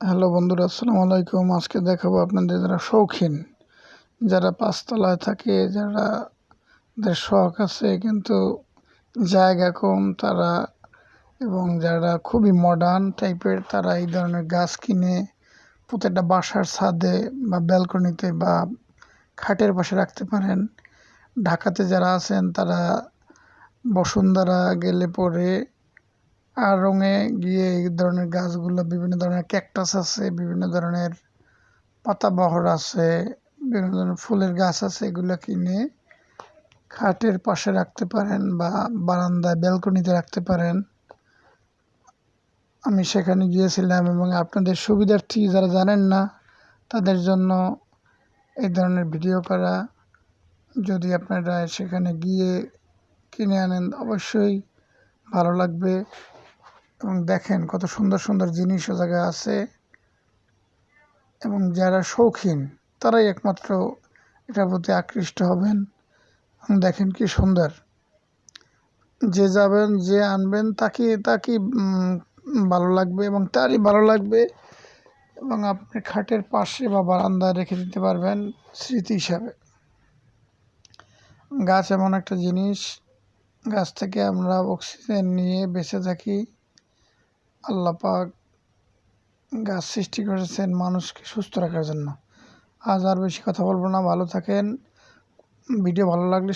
Hello বন্ধুরা, আসসালামু আলাইকুম। আজকে দেখাবো আপনাদের যারা শৌখিন, যারা পাঁচতলায় থাকে, যারা শখ আছে, কিন্তু জায়গা কম তারা এবং যারা খুবই মডার্ন টাইপের তারা এই ধরনের গাছ কিনে প্রত্যেকটা বাসার ছাদে বা ব্যালকনিতে বা খাটের পাশে রাখতে পারেন। ঢাকাতে যারা আছেন, তারা বসুন্ধরা গেলে পরে আর রঙে গিয়ে এই ধরনের গাছগুলো, বিভিন্ন ধরনের ক্যাকটাস আছে, বিভিন্ন ধরনের পাতাবহর আছে, বিভিন্ন ধরনের ফুলের গাছ আছে, এগুলো কিনে খাটের পাশে রাখতে পারেন বা বারান্দায় ব্যালকনিতে রাখতে পারেন। আমি সেখানে গিয়েছিলাম এবং আপনাদের সুবিধার্থী যারা জানেন না, তাদের জন্য এই ধরনের ভিডিও করা। যদি আপনারা সেখানে গিয়ে কিনে আনেন, অবশ্যই ভালো লাগবে। এবং দেখেন কত সুন্দর সুন্দর জিনিস ও জায়গায় আছে। এবং যারা শৌখিন, তারাই একমাত্র এটার প্রতি আকৃষ্ট হবেন। এবং দেখেন কি সুন্দর। যে যাবেন, যে আনবেন, তাকে তাকে ভালো লাগবে এবং তারই ভালো লাগবে এবং আপনি খাটের পাশে বা বারান্দায় রেখে দিতে পারবেন স্মৃতি হিসাবে। গাছ এমন একটা জিনিস, গাছ থেকে আমরা অক্সিজেন নিয়ে বেঁচে থাকি। আল্লাহ পাক গাছ সৃষ্টি করেছেন মানুষকে সুস্থ রাখার জন্য। আজ আর বেশি কথা বলব না, ভালো থাকেন। ভিডিও ভালো লাগলে